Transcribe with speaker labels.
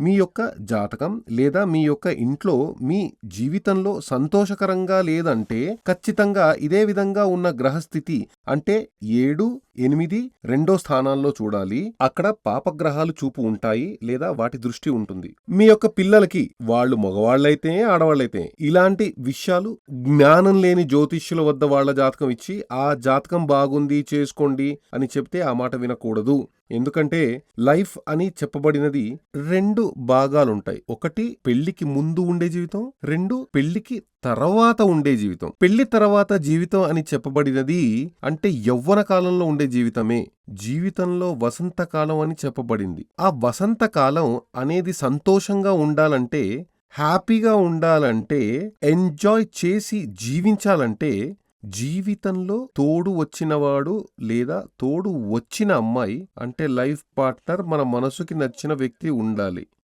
Speaker 1: మీ యొక్క జాతకం లేదా మీ యొక్క ఇంట్లో మీ జీవితంలో సంతోషకరంగా లేదంటే ఖచ్చితంగా ఇదే విధంగా ఉన్న గ్రహస్థితి అంటే ఏడు ఎనిమిది రెండో స్థానాల్లో చూడాలి. అక్కడ పాపగ్రహాలు చూపు ఉంటాయి లేదా వాటి దృష్టి ఉంటుంది. మీ యొక్క పిల్లలకి వాళ్ళు మగవాళ్ళైతే ఆడవాళ్ళైతే ఇలాంటి విషయాలు జ్ఞానం లేని జ్యోతిష్యుల వద్ద వాళ్ళ జాతకం ఇచ్చి ఆ జాతకం బాగుంది చేసుకోండి అని చెప్తే ఆ మాట వినకూడదు. ఎందుకంటే లైఫ్ అని చెప్పబడినది రెండు భాగాలుంటాయి. ఒకటి పెళ్ళికి ముందు ఉండే జీవితం రెండు పెళ్ళికి తర్వాత ఉండే జీవితం. పెళ్ళి తర్వాత జీవితం అని చెప్పబడినది అంటే యవ్వన కాలంలో ఉండే జీవితమే జీవితంలో వసంతకాలం అని చెప్పబడింది. ఆ వసంతకాలం అనేది సంతోషంగా ఉండాలంటే హ్యాపీగా ఉండాలంటే ఎంజాయ్ చేసి జీవించాలంటే జీవితంలో తోడు వచ్చినవాడు లేదా తోడు వచ్చిన అమ్మాయి అంటే లైఫ్ పార్ట్నర్ మన మనసుకి నచ్చిన వ్యక్తి ఉండాలి.